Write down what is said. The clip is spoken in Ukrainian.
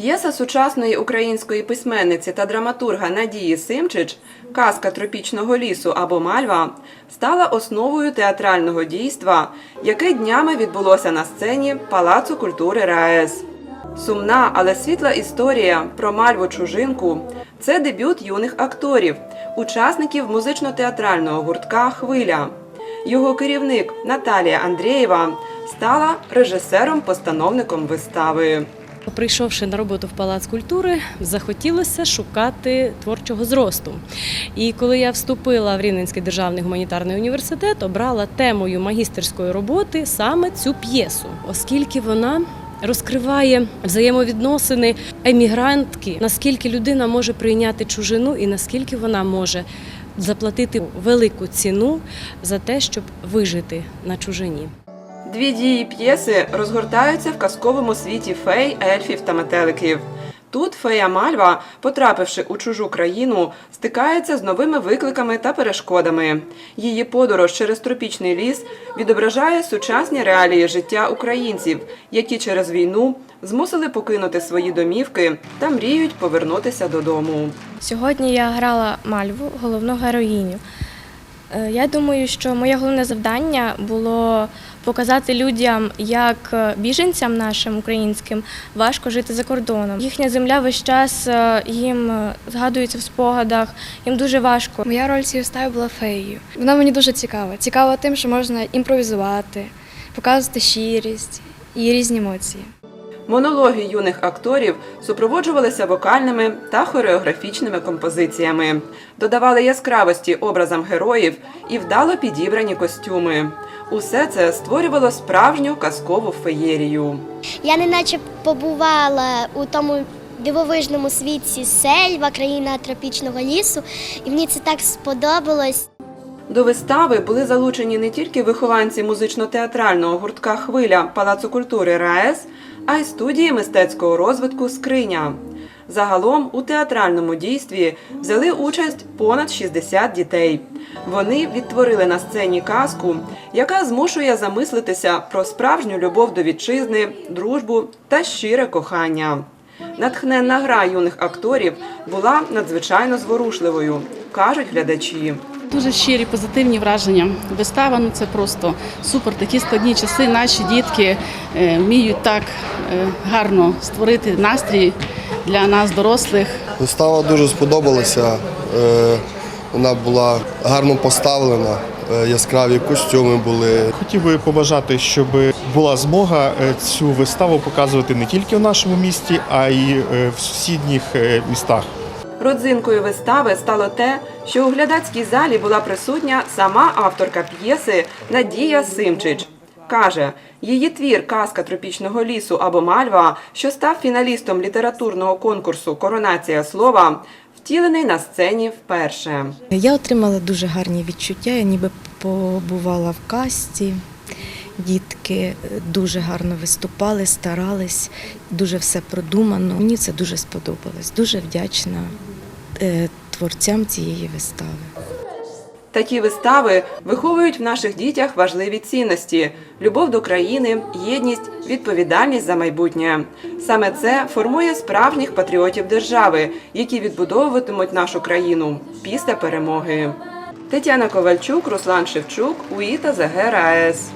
П'єса сучасної української письменниці та драматурга Надії Симчич Казка тропічного лісу або Мальва стала основою театрального дійства, яке днями відбулося на сцені Палацу культури РаЕС. Сумна, але світла історія про Мальву Чужинку це дебют юних акторів, учасників музично-театрального гуртка Хвиля. Його керівник Наталія Андрієва стала режисером-постановником вистави. Прийшовши на роботу в Палац культури, захотілося шукати творчого зросту. І коли я вступила в Рівненський державний гуманітарний університет, обрала темою магістерської роботи саме цю п'єсу, оскільки вона розкриває взаємовідносини емігрантки, наскільки людина може прийняти чужину і наскільки вона може заплатити велику ціну за те, щоб вижити на чужині. Дві дії п'єси розгортаються в казковому світі фей, ельфів та метеликів. Тут фея Мальва, потрапивши у чужу країну, стикається з новими викликами та перешкодами. Її подорож через тропічний ліс відображає сучасні реалії життя українців, які через війну змусили покинути свої домівки та мріють повернутися додому. Сьогодні я грала Мальву, головну героїню. Е, Я думаю, що моє головне завдання було показати людям, як е, біженцям нашим українським важко жити за кордоном. Їхня земля весь час е, їм е, згадується в спогадах, їм дуже важко. Моя роль цієї вистави була феєю. Вона мені дуже цікава. Цікава тим, що можна імпровізувати, показувати щирість і різні емоції. Монологи юних акторів супроводжувалися вокальними та хореографічними композиціями, додавали яскравості образам героїв і вдало підібрані костюми. Усе це створювало справжню казкову феєрію. Я неначе побувала у тому дивовижному світі сельва, країна тропічного лісу, і мені це так сподобалось. До вистави були залучені не тільки вихованці музично-театрального гуртка Хвиля Палацу культури РаЕС, а й студії мистецького розвитку Скриня. Загалом у театральному дійстві взяли участь понад 60 дітей. Вони відтворили на сцені казку, яка змушує замислитися про справжню любов до вітчизни, дружбу та щире кохання. Натхненна гра юних акторів була надзвичайно зворушливою, кажуть глядачі. Дуже щирі позитивні враження. Вистава ну це просто супер. Такі складні часи. Наші дітки е, вміють так е, гарно створити настрій для нас, дорослих. Вистава дуже сподобалася. Е, Вона була гарно поставлена, е, яскраві костюми були. Хотів би побажати, щоб була змога е, цю виставу показувати не тільки в нашому місті, а й в сусідніх містах. Родзинкою вистави стало те, що у глядацькій залі була присутня сама авторка п'єси Надія Симчич. Каже, її твір Казка тропічного лісу або Мальва, що став фіналістом літературного конкурсу Коронація слова, втілений на сцені вперше. Я отримала дуже гарні відчуття. Я ніби побувала в касті. Дітки дуже гарно виступали, старались, дуже все продумано. Мені це дуже сподобалось. Дуже вдячна е, творцям цієї вистави. Такі вистави виховують в наших дітях важливі цінності: любов до країни, єдність, відповідальність за майбутнє. Саме це формує справжніх патріотів держави, які відбудовуватимуть нашу країну після перемоги. Тетяна Ковальчук, Руслан Шевчук, УІТА ЗГ РаЕС.